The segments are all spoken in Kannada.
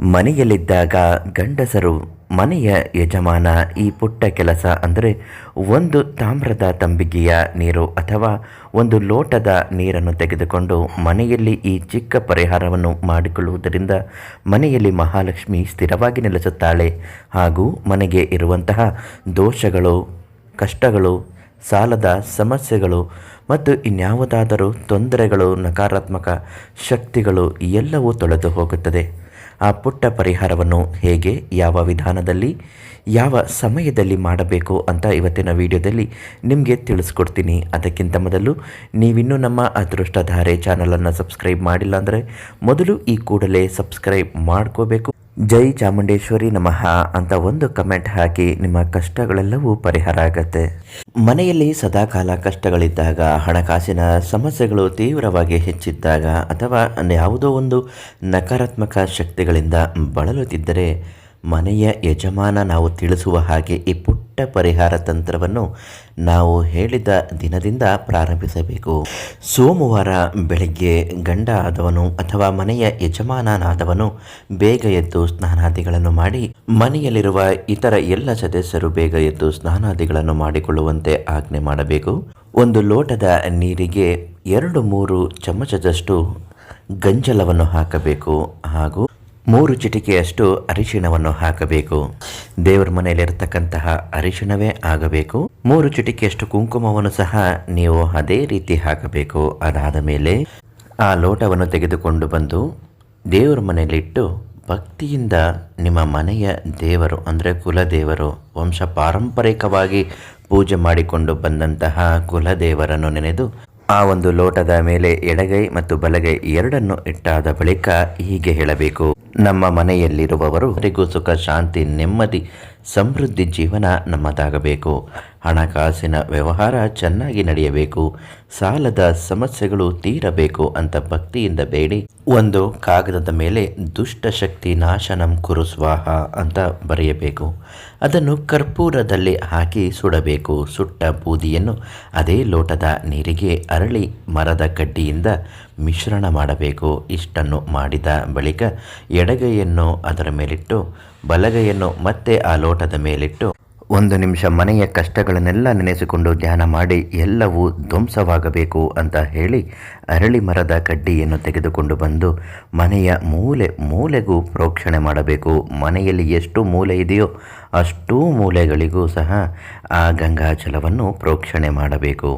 ಮನೆಯಲ್ಲಿದ್ದಾಗ ಗಂಡಸರು ಮನೆಯ ಯಜಮಾನ ಈ ಪುಟ್ಟ ಕೆಲಸ ಅಂದರೆ ಒಂದು ತಾಮ್ರದ ತಂಬಿಗೆಯ ನೀರು ಅಥವಾ ಒಂದು ಲೋಟದ ನೀರನ್ನು ತೆಗೆದುಕೊಂಡು ಮನೆಯಲ್ಲಿ ಈ ಚಿಕ್ಕ ಪರಿಹಾರವನ್ನು ಮಾಡಿಕೊಳ್ಳುವುದರಿಂದ ಮನೆಯಲ್ಲಿ ಮಹಾಲಕ್ಷ್ಮಿ ಸ್ಥಿರವಾಗಿ ನೆಲೆಸುತ್ತಾಳೆ. ಹಾಗೂ ಮನೆಗೆ ಇರುವಂತಹ ದೋಷಗಳು, ಕಷ್ಟಗಳು, ಸಾಲದ ಸಮಸ್ಯೆಗಳು ಮತ್ತು ಇನ್ಯಾವುದಾದರೂ ತೊಂದರೆಗಳು, ನಕಾರಾತ್ಮಕ ಶಕ್ತಿಗಳು ಎಲ್ಲವೂ ತೊಳೆದು ಹೋಗುತ್ತದೆ. ಆ ಪುಟ್ಟ ಪರಿಹಾರವನ್ನು ಹೇಗೆ, ಯಾವ ವಿಧಾನದಲ್ಲಿ, ಯಾವ ಸಮಯದಲ್ಲಿ ಮಾಡಬೇಕು ಅಂತ ಇವತ್ತಿನ ವಿಡಿಯೋದಲ್ಲಿ ನಿಮಗೆ ತಿಳಿಸ್ಕೊಡ್ತೀನಿ. ಅದಕ್ಕಿಂತ ಮೊದಲು ನೀವಿನ್ನೂ ನಮ್ಮ ಅದೃಷ್ಟಧಾರೆ ಚಾನಲನ್ನು ಸಬ್ಸ್ಕ್ರೈಬ್ ಮಾಡಿಲ್ಲ ಅಂದರೆ ಮೊದಲು ಈ ಕೂಡಲೇ ಸಬ್ಸ್ಕ್ರೈಬ್ ಮಾಡ್ಕೋಬೇಕು. ಜೈ ಚಾಮುಂಡೇಶ್ವರಿ ನಮಃ ಅಂತ ಒಂದು ಕಮೆಂಟ್ ಹಾಕಿ ನಿಮ್ಮ ಕಷ್ಟಗಳೆಲ್ಲವೂ ಪರಿಹಾರ ಆಗತ್ತೆ. ಮನೆಯಲ್ಲಿ ಸದಾಕಾಲ ಕಷ್ಟಗಳಿದ್ದಾಗ, ಹಣಕಾಸಿನ ಸಮಸ್ಯೆಗಳು ತೀವ್ರವಾಗಿ ಹೆಚ್ಚಿದ್ದಾಗ ಅಥವಾ ಯಾವುದೋ ಒಂದು ನಕಾರಾತ್ಮಕ ಶಕ್ತಿಗಳಿಂದ ಬಳಲುತ್ತಿದ್ದರೆ ಮನೆಯ ಯಜಮಾನ ನಾವು ತಿಳಿಸುವ ಹಾಗೆ ಈ ಪುಟ್ಟ ಪರಿಹಾರ ತಂತ್ರವನ್ನು ನಾವು ಹೇಳಿದ ದಿನದಿಂದ ಪ್ರಾರಂಭಿಸಬೇಕು. ಸೋಮವಾರ ಬೆಳಿಗ್ಗೆ ಗಂಡ ಆದವನು ಅಥವಾ ಮನೆಯ ಯಜಮಾನನಾದವನು ಬೇಗ ಎದ್ದು ಸ್ನಾನಾದಿಗಳನ್ನು ಮಾಡಿ, ಮನೆಯಲ್ಲಿರುವ ಇತರ ಎಲ್ಲ ಸದಸ್ಯರು ಬೇಗ ಎದ್ದು ಸ್ನಾನಾದಿಗಳನ್ನು ಮಾಡಿಕೊಳ್ಳುವಂತೆ ಆಜ್ಞೆ ಮಾಡಬೇಕು. ಒಂದು ಲೋಟದ ನೀರಿಗೆ ಎರಡು ಮೂರು ಚಮಚದಷ್ಟು ಗಂಜಲವನ್ನು ಹಾಕಬೇಕು ಹಾಗೂ ಮೂರು ಚಿಟಿಕೆಯಷ್ಟು ಅರಿಶಿಣವನ್ನು ಹಾಕಬೇಕು. ದೇವರ ಮನೆಯಲ್ಲಿರ್ತಕ್ಕಂತಹ ಅರಿಶಿಣವೇ ಆಗಬೇಕು. ಮೂರು ಚಿಟಿಕೆಯಷ್ಟು ಕುಂಕುಮವನ್ನು ಸಹ ನೀವು ಅದೇ ರೀತಿ ಹಾಕಬೇಕು. ಅದಾದ ಮೇಲೆ ಆ ಲೋಟವನ್ನು ತೆಗೆದುಕೊಂಡು ಬಂದು ದೇವರ ಮನೆಯಲ್ಲಿಟ್ಟು ಭಕ್ತಿಯಿಂದ ನಿಮ್ಮ ಮನೆಯ ದೇವರು, ಅಂದರೆ ಕುಲದೇವರು, ವಂಶ ಪಾರಂಪರಿಕವಾಗಿ ಪೂಜೆ ಮಾಡಿಕೊಂಡು ಬಂದಂತಹ ಕುಲದೇವರನ್ನು ನೆನೆದು ಆ ಒಂದು ಲೋಟದ ಮೇಲೆ ಎಡಗೈ ಮತ್ತು ಬಲಗೈ ಎರಡನ್ನು ಇಟ್ಟಾದ ಬಳಿಕ ಹೀಗೆ ಹೇಳಬೇಕು. ನಮ್ಮ ಮನೆಯಲ್ಲಿರುವವರು ಅವರಿಗೂ ಸುಖ ಶಾಂತಿ ನೆಮ್ಮದಿ ಸಮೃದ್ಧಿ ಜೀವನ ನಮ್ಮದಾಗಬೇಕು. ಹಣಕಾಸಿನ ವ್ಯವಹಾರ ಚೆನ್ನಾಗಿ ನಡೆಯಬೇಕು. ಸಾಲದ ಸಮಸ್ಯೆಗಳು ತೀರಬೇಕು ಅಂತ ಭಕ್ತಿಯಿಂದ ಬೇಡಿ. ಒಂದು ಕಾಗದದ ಮೇಲೆ ದುಷ್ಟಶಕ್ತಿ ನಾಶನಂ ಕುರು ಸ್ವಾಹ ಅಂತ ಬರೆಯಬೇಕು. ಅದನ್ನು ಕರ್ಪೂರದಲ್ಲಿ ಹಾಕಿ ಸುಡಬೇಕು. ಸುಟ್ಟ ಬೂದಿಯನ್ನು ಅದೇ ಲೋಟದ ನೀರಿಗೆ ಅರಳಿ ಮರದ ಕಡ್ಡಿಯಿಂದ ಮಿಶ್ರಣ ಮಾಡಬೇಕು. ಇಷ್ಟನ್ನು ಮಾಡಿದ ಬಳಿಕ ಎಡಗೈಯನ್ನು ಅದರ ಮೇಲಿಟ್ಟು ಬಲಗೈಯನ್ನು ಮತ್ತೆ ಆ ಲೋಟದ ಮೇಲಿಟ್ಟು ಒಂದು ನಿಮಿಷ ಮನೆಯ ಕಷ್ಟಗಳನ್ನೆಲ್ಲ ನೆನೆಸಿಕೊಂಡು ಧ್ಯಾನ ಮಾಡಿ ಎಲ್ಲವೂ ಧ್ವಂಸವಾಗಬೇಕು ಅಂತ ಹೇಳಿ ಅರಳಿ ಮರದ ಕಡ್ಡಿಯನ್ನು ತೆಗೆದುಕೊಂಡು ಬಂದು ಮನೆಯ ಮೂಲೆ ಮೂಲೆಗೂ ಪ್ರೋಕ್ಷಣೆ ಮಾಡಬೇಕು. ಮನೆಯಲ್ಲಿ ಎಷ್ಟು ಮೂಲೆ ಇದೆಯೋ ಅಷ್ಟೂ ಮೂಲೆಗಳಿಗೂ ಸಹ ಆ ಗಂಗಾಜಲವನ್ನು ಪ್ರೋಕ್ಷಣೆ ಮಾಡಬೇಕು.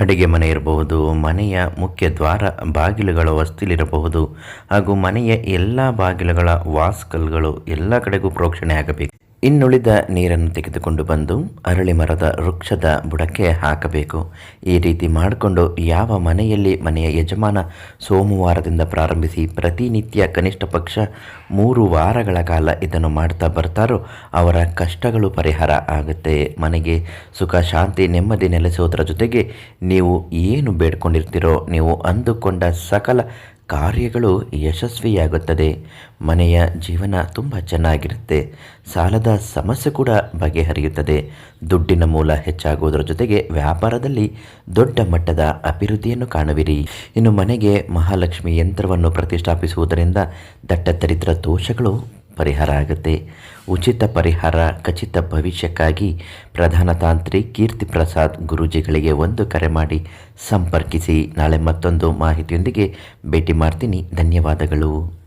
ಅಡಿಗೆ ಮನೆ ಇರಬಹುದು, ಮನೆಯ ಮುಖ್ಯ ದ್ವಾರ ಬಾಗಿಲುಗಳ ವಸ್ತಿಲಿರಬಹುದು ಹಾಗೂ ಮನೆಯ ಎಲ್ಲ ಬಾಗಿಲುಗಳ ವಾಸ್ಕಲ್ಗಳು ಎಲ್ಲ ಕಡೆಗೂ ಪ್ರೋಕ್ಷಣೆ ಆಗಬೇಕು. ಇನ್ನುಳಿದ ನೀರನ್ನು ತೆಗೆದುಕೊಂಡು ಬಂದು ಅರಳಿ ಮರದ ವೃಕ್ಷದ ಬುಡಕ್ಕೆ ಹಾಕಬೇಕು. ಈ ರೀತಿ ಮಾಡಿಕೊಂಡು ಯಾವ ಮನೆಯಲ್ಲಿ ಮನೆಯ ಯಜಮಾನ ಸೋಮವಾರದಿಂದ ಪ್ರಾರಂಭಿಸಿ ಪ್ರತಿನಿತ್ಯ ಕನಿಷ್ಠ ಪಕ್ಷ ಮೂರು ವಾರಗಳ ಕಾಲ ಇದನ್ನು ಮಾಡ್ತಾ ಬರ್ತಾರೋ ಅವರ ಕಷ್ಟಗಳು ಪರಿಹಾರ ಆಗುತ್ತೆ. ಮನೆಗೆ ಸುಖ, ಶಾಂತಿ, ನೆಮ್ಮದಿ ನೆಲೆಸೋದರ ಜೊತೆಗೆ ನೀವು ಏನು ಬೇಡ್ಕೊಂಡಿರ್ತೀರೋ ನೀವು ಅಂದುಕೊಂಡ ಸಕಲ ಕಾರ್ಯಗಳು ಯಶಸ್ವಿಯಾಗುತ್ತದೆ. ಮನೆಯ ಜೀವನ ತುಂಬ ಚೆನ್ನಾಗಿರುತ್ತೆ. ಸಾಲದ ಸಮಸ್ಯೆ ಕೂಡ ಬಗೆಹರಿಯುತ್ತದೆ. ದುಡ್ಡಿನ ಮೂಲ ಹೆಚ್ಚಾಗುವುದರ ಜೊತೆಗೆ ವ್ಯಾಪಾರದಲ್ಲಿ ದೊಡ್ಡ ಮಟ್ಟದ ಅಭಿವೃದ್ಧಿಯನ್ನು ಕಾಣುವಿರಿ. ಇನ್ನು ಮನೆಗೆ ಮಹಾಲಕ್ಷ್ಮಿ ಯಂತ್ರವನ್ನು ಪ್ರತಿಷ್ಠಾಪಿಸುವುದರಿಂದ ದಟ್ಟ ದರಿದ್ರ ದೋಷಗಳು ಪರಿಹಾರ ಆಗುತ್ತೆ. ಉಚಿತ ಪರಿಹಾರ, ಖಚಿತ ಭವಿಷ್ಯಕ್ಕಾಗಿ ಪ್ರಧಾನ ತಾಂತ್ರಿ ಕೀರ್ತಿ ಪ್ರಸಾದ್ ಗುರೂಜಿಗಳಿಗೆ ಒಂದು ಕರೆ ಮಾಡಿ ಸಂಪರ್ಕಿಸಿ. ನಾಳೆ ಮತ್ತೊಂದು ಮಾಹಿತಿಯೊಂದಿಗೆ ಭೇಟಿ ಮಾಡ್ತೀನಿ. ಧನ್ಯವಾದಗಳು.